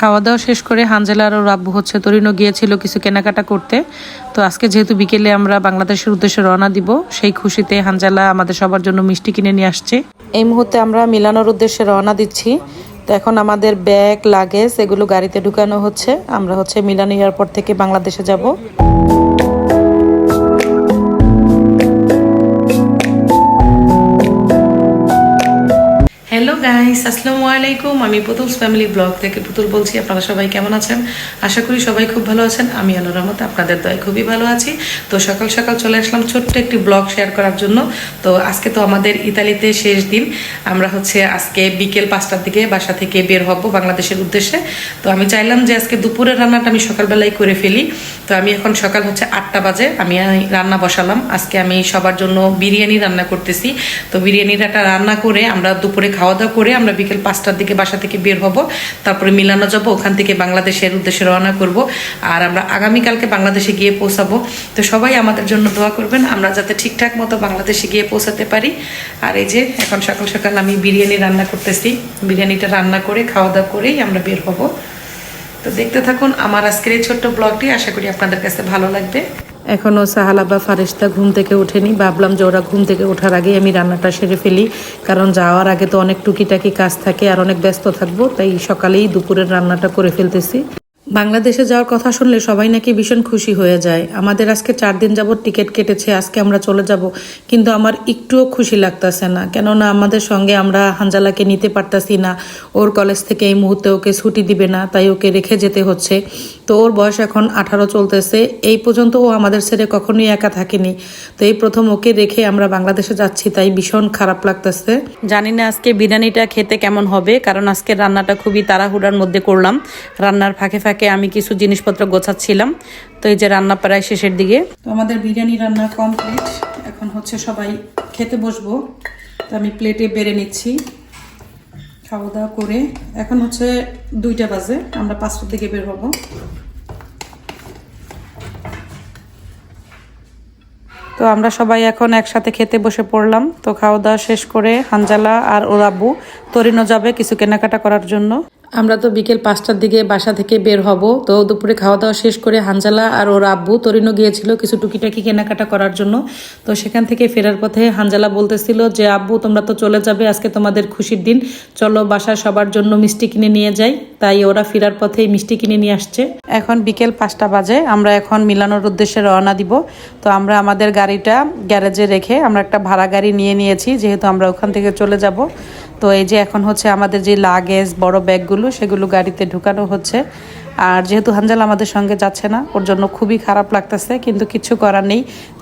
খাওয়া দাওয়া শেষ করে হানজেলার ও রাব্বু হচ্ছে তরিনো গিয়েছিল কিছু কেনাকাটা করতে। তো আজকে যেহেতু বিকেলে আমরা বাংলাদেশের উদ্দেশ্যে রওনা দিব, সেই খুশিতে হানজেলা আমাদের সবার জন্য মিষ্টি কিনে নিয়ে আসছে। এই মুহূর্তে আমরা মিলানোর উদ্দেশ্যে রওনা দিচ্ছি। তো এখন আমাদের ব্যাগ, লাগেজ, এগুলো গাড়িতে ঢুকানো হচ্ছে। আমরা হচ্ছে মিলানো এয়ারপোর্ট থেকে বাংলাদেশে যাব। গাইস আসসালামু আলাইকুম। আমি পুতুলস ফ্যামিলি ব্লগ থেকে পুতুল বলছি, আপনারা সবাই কেমন আছেন? আশা করি সবাই খুব ভালো আছেন। আমি আল্লাহর রহমতে আপনাদের দয় খুবই ভালো আছি। তো সকাল সকাল চলে আসলাম ছোট্ট একটি ব্লগ শেয়ার করার জন্য। তো আজকে তো আমাদের ইতালিতে শেষ দিন। আমরা হচ্ছে আজকে বিকেল পাঁচটার দিকে বাসা থেকে বের হব বাংলাদেশের উদ্দেশ্যে। তো আমি চাইলাম যে আজকে দুপুরের রান্নাটা আমি সকালবেলায় করে ফেলি। তো আমি এখন সকাল হচ্ছে আটটা বাজে, আমি রান্না বসালাম। আজকে আমি সবার জন্য বিরিয়ানি রান্না করতেছি। তো বিরিয়ানিটা রান্না করে আমরা দুপুরে খাওয়া দাওয়া করে আমরা বিকেল পাঁচটার দিকে বাসা থেকে বের হব, তারপরে মিলানো যাব, ওখান থেকে বাংলাদেশের উদ্দেশ্যে রওনা করব, আর আমরা আগামীকালকে বাংলাদেশে গিয়ে পৌঁছাবো। তো সবাই আমাদের জন্য দোয়া করবেন, আমরা যাতে ঠিকঠাক মতো বাংলাদেশে গিয়ে পৌঁছাতে পারি। আর এই যে, এখন সকাল সকাল আমি বিরিয়ানি রান্না করতেছি। বিরিয়ানিটা রান্না করে খাওয়া দাওয়া করেই আমরা বের হব। তো দেখতে থাকুন আমার আজকের এই ছোট্ট ব্লগটি, আশা করি আপনাদের কাছে ভালো লাগবে। এখনও সাহালা বা ফারিস্তা ঘুম থেকে ওঠেনি। ভাবলাম যে ওরা ঘুম থেকে ওঠার আগেই আমি রান্নাটা সেরে ফেলি, কারণ যাওয়ার আগে তো অনেক টুকিটাকি কাজ থাকে আর অনেক ব্যস্ত থাকব, তাই সকালেই দুপুরের রান্নাটা করে ফেলতেছি। বাংলাদেশে যাওয়ার কথা শুনলে সবাই নাকি ভীষণ খুশি হয়ে যায়। আমাদের আজকে চার দিন যাবত টিকিট কেটেছে, আজকে আমরা চলে যাব। কিন্তু আমার একটুও খুশি লাগতেছে না। কেননা আমাদের সঙ্গে আমরা হানজালাকে নিতে পারতাছি না। ওর কলেজ থেকে এই মুহূর্তে ওকে ছুটি দিবে না, তাই ওকে রেখে যেতে হচ্ছে। তো ওর বয়স এখন আঠারো চলতেছে। এই পর্যন্ত ও আমাদের ছেড়ে কখনোই একা থাকেনি। তো এই প্রথম ওকে রেখে আমরা বাংলাদেশে যাচ্ছি, তাই ভীষণ খারাপ লাগতেছে। জানি না আজকে বিরিয়ানিটা খেতে কেমন হবে, কারণ আজকে রান্নাটা খুবই তাড়াহুড়ার মধ্যে করলাম। রান্নার ফাঁকে ফাঁকে আমি কিছু জিনিসপত্র গোছাচ্ছিলাম। তো এই যে রান্না প্রায় শেষের দিকে। তো আমাদের বিরিয়ানি রান্না কমপ্লিট এখন হচ্ছে সবাই খেতে বসবো। তো আমি প্লেটে বেড়ে নিচ্ছি। খাওয়া দাওয়া করে এখন হচ্ছে দুইটা বাজে। আমরা পাঁচটার দিকে বের হব। তো আমরা সবাই এখন একসাথে খেতে বসে পড়লাম। তো খাওয়া দাওয়া শেষ করে হানজালা আর ওর আব্বু যাবে কিছু কেনাকাটা করার জন্য। আমরা তো বিকেল পাঁচটার দিকে বাসা থেকে বের হব, তো দুপুরে খাওয়া দাওয়া শেষ করে হানজালা আর ওর আব্বু তরিনো গিয়েছিল কিছু টুকিটাকি কেনাকাটা করার জন্য। তো সেখান থেকে ফেরার পথে হানজালা বলতেছিল যে, আব্বু, তোমরা তো চলে যাবে, আজকে তোমাদের খুশির দিন। চলো বাসায় সবার জন্য মিষ্টি কিনে নিয়ে যাই। তাই ওরা ফেরার পথেই মিষ্টি কিনে নিয়ে আসছে। এখন বিকেল পাঁচটা বাজে, আমরা এখন মিলানোর উদ্দেশ্যে রওনা দিব। তো আমরা আমাদের গাড়িটা গ্যারেজে রেখে আমরা একটা ভাড়া গাড়ি নিয়ে নিয়েছি, যেহেতু আমরা ওখান থেকে চলে যাব। তো এই যে এখন হচ্ছে আমাদের যে লাগেজ বড় ব্যাগগুলো, সেগুলো গাড়িতে ঢুকানো হচ্ছে। আর যেহেতু হানজাল আমাদের সঙ্গে যাচ্ছে না, ওর জন্য খুবই খারাপ লাগতেছে, কিন্তু কিছু করার নেই।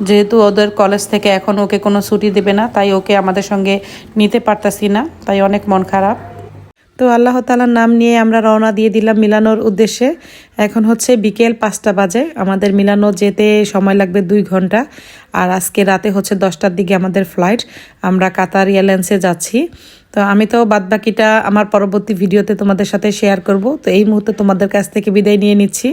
যেহেতু ওদের কলেজ থেকে এখন ওকে কোনো ছুটি দেবে না, তাই ওকে আমাদের সঙ্গে নিতে পারতাছি না, তাই অনেক মন খারাপ। তো আল্লাহ তালার নাম নিয়ে আমরা রওনা দিয়ে দিলাম মিলানোর উদ্দেশ্যে। এখন হচ্ছে বিকেল পাঁচটা বাজে। আমাদের মিলানো যেতে সময় লাগবে দুই ঘণ্টা। আর আজকে রাতে হচ্ছে দশটার দিকে আমাদের ফ্লাইট। আমরা কাতার এয়ারলাইন্সে যাচ্ছি। তো আমি তো বাদবাকিটা আমার পরবর্তী ভিডিওতে তোমাদের সাথে শেয়ার করব। তো এই মুহূর্তে তোমাদের কাছ থেকে বিদায় নিয়ে নিচ্ছি।